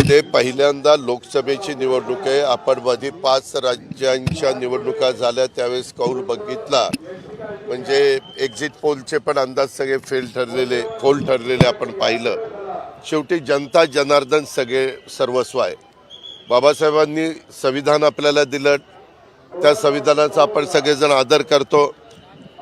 देशामध्ये पहिल्यांदा लोकसभेची निवडणूक आहे. आपण मध्ये पाच राज्यांच्या निवडणुका झाल्या त्यावेळेस कौल बघितला. म्हणजे एक्झिट पोलचे पण अंदाज सगळे फेल ठरलेले फोल ठरलेले आपण पाहिलं. शेवटी जनता जनार्दन सगळे सर्वस्व आहे. बाबासाहेबांनी संविधान आपल्याला दिलं. त्या संविधानाचा आपण सगळेजण आदर करतो.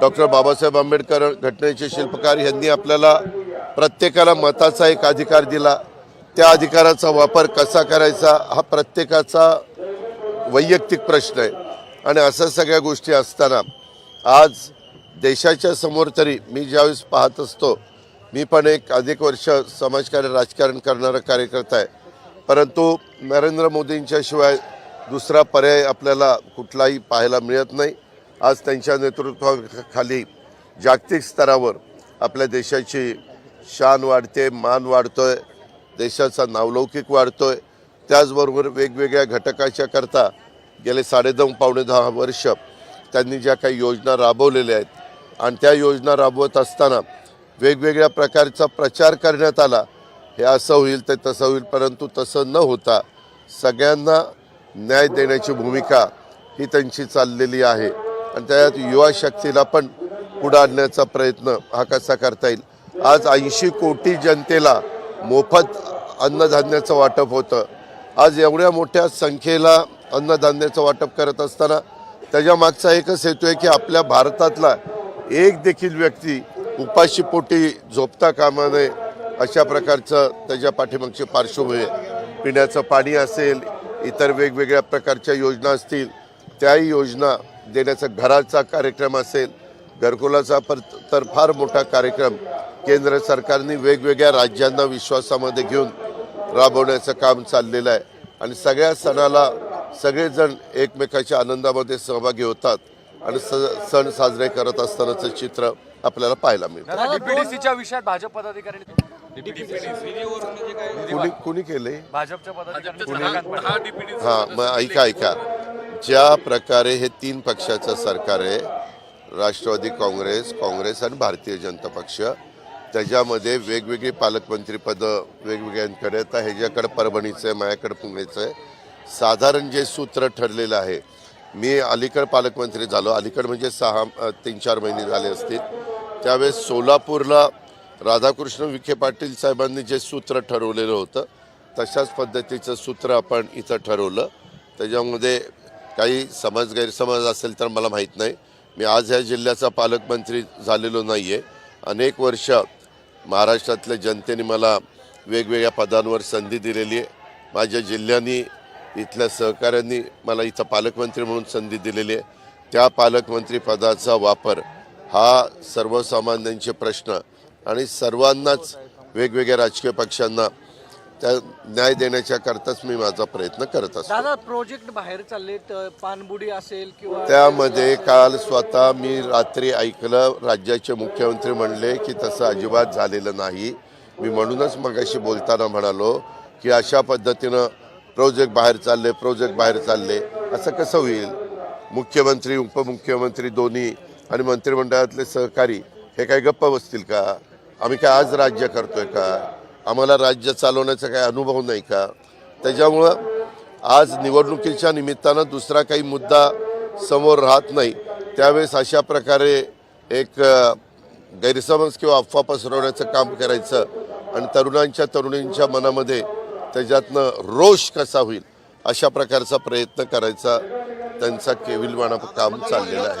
डॉक्टर बाबासाहेब आंबेडकर घटनेचे शिल्पकार यांनी आपल्याला प्रत्येकाला मताचा एक अधिकार दिला. त्या अधिकाराचा वापर कसा करायचा हा प्रत्येकाचा वैयक्तिक प्रश्न आहे. आणि असं सगळ्या गोष्टी असताना आज देशाच्या समोर तरी मी ज्यावेळेस पाहत असतो मी पण एक अधिक वर्ष समाजकार्य राजकारण करणारा कार्यकर्ता आहे. परंतु नरेंद्र मोदींच्या शिवाय दुसरा पर्याय आपल्याला कुठलाही पाहायला मिळत नाही. आज त्यांच्या नेतृत्वाखाली जागतिक स्तरावर आपल्या देशाची शान वाढते मान वाढतो आहे देशाचा नावलौकिक वाढतोय. त्याचबरोबर वेगवेगळ्या घटकाच्या करता गेले साडेदहा पावणे दहा वर्ष त्यांनी ज्या काही योजना राबवलेल्या आहेत आणि त्या योजना राबवत असताना वेगवेगळ्या प्रकारचा प्रचार करण्यात आला. हे असं होईल ते तसं होईल परंतु तसं न होता सगळ्यांना न्याय देण्याची भूमिका ही त्यांची चाललेली आहे. आणि त्यात युवा शक्तीला पण पुढे आणण्याचा प्रयत्न हा कसा करता येईल? आज ऐंशी कोटी जनतेला मोफत अन्नधान्याचं वाटप होतं. आज एवढ्या मोठ्या संख्येला अन्नधान्याचं वाटप करत असताना त्याच्या मागचा एकच हेतू आहे की आपल्या भारतातला एक देखील व्यक्ती उपाशीपोटी झोपता कामा नये अशा प्रकारचं त्याच्या पाठीमागची पार्श्वभूमी आहे. पिण्याचं पाणी असेल इतर वेगवेगळ्या प्रकारच्या योजना असतील त्याही योजना देण्याचा घराचा कार्यक्रम असेल घरकुलाचा पर तर फार मोठा कार्यक्रम केंद्र सरकारने वेगवेगळ्या राज्यांना विश्वासामध्ये घेऊन राबवण्याचं काम चाललेलं आहे. आणि सगळ्या सणाला सगळेजण एकमेकाच्या आनंदामध्ये सहभागी होतात आणि स सण साजरे करत असतानाचं चित्र आपल्याला पाहायला मिळतं. डीपीडीसीच्या विषयात भाजप पदाधिकारी कुणी कुणी केले. हां मग ऐका ऐका. ज्या प्रकारे हे तीन पक्षाचं सरकार आहे राष्ट्रवादी काँग्रेस काँग्रेस आणि भारतीय जनता पक्ष त्याच्यामध्ये वेगवेगळी पालकमंत्रीपदं वेगवेगळ्यांकडे आता ह्याच्याकडे परभणीचं आहे माझ्याकडे पुण्याचं आहे. साधारण जे सूत्र ठरलेलं आहे मी अलीकड पालकमंत्री झालो. अलीकड म्हणजे सहा तीन चार महिने झाले असतील. त्यावेळेस सोलापूरला राधाकृष्ण विखे पाटील साहेबांनी जे सूत्र ठरवलेलं होतं तशाच पद्धतीचं सूत्र आपण इथं ठरवलं. त्याच्यामध्ये काही समज गैरसमज असेल तर मला माहीत नाही. मी आज ह्या जिल्ह्याचा पालकमंत्री झालेलो नाही आहे अनेक वर्ष महाराष्ट्रातल्या जनतेने मला वेगवेगळ्या पदांवर संधी दिलेली आहे. माझ्या जिल्ह्यांनी इथल्या सहकाऱ्यांनी मला इथं पालकमंत्री म्हणून संधी दिलेली आहे. त्या पालकमंत्री पदाचा वापर हा सर्वसामान्यांचे प्रश्न आणि सर्वांनाच वेगवेगळ्या राजकीय पक्षांना त्या न्याय देण्याच्या करताच मी माझा प्रयत्न करत असतो. दादा प्रोजेक्ट बाहेर चालले पानबुडी असेल किंवा त्यामध्ये काल स्वतः मी रात्री ऐकलं राज्याचे मुख्यमंत्री म्हणले की तसं अजिबात झालेलं नाही. मी म्हणूनच मगाशी बोलताना म्हणालो की अशा पद्धतीनं प्रोजेक्ट बाहेर चालले प्रोजेक्ट बाहेर चालले असं कसं होईल? मुख्यमंत्री उपमुख्यमंत्री दोन्ही आणि मंत्रिमंडळातले सहकारी हे काही गप्प बसतील का? आम्ही काय आज राज्य करतोय का? आम्हाला राज्य चालवण्याचा काही अनुभव नाही का? त्याच्यामुळं आज निवडणुकीच्या निमित्तानं दुसरा काही मुद्दा समोर राहत नाही. त्यावेळेस अशा प्रकारे एक गैरसमज किंवा अफवा पसरवण्याचं काम करायचं आणि तरुणांच्या तरुणींच्या मनामध्ये त्याच्यातनं रोष कसा होईल अशा प्रकारचा प्रयत्न करायचा. त्यांचा केविलवाणा काम चाललेलं आहे.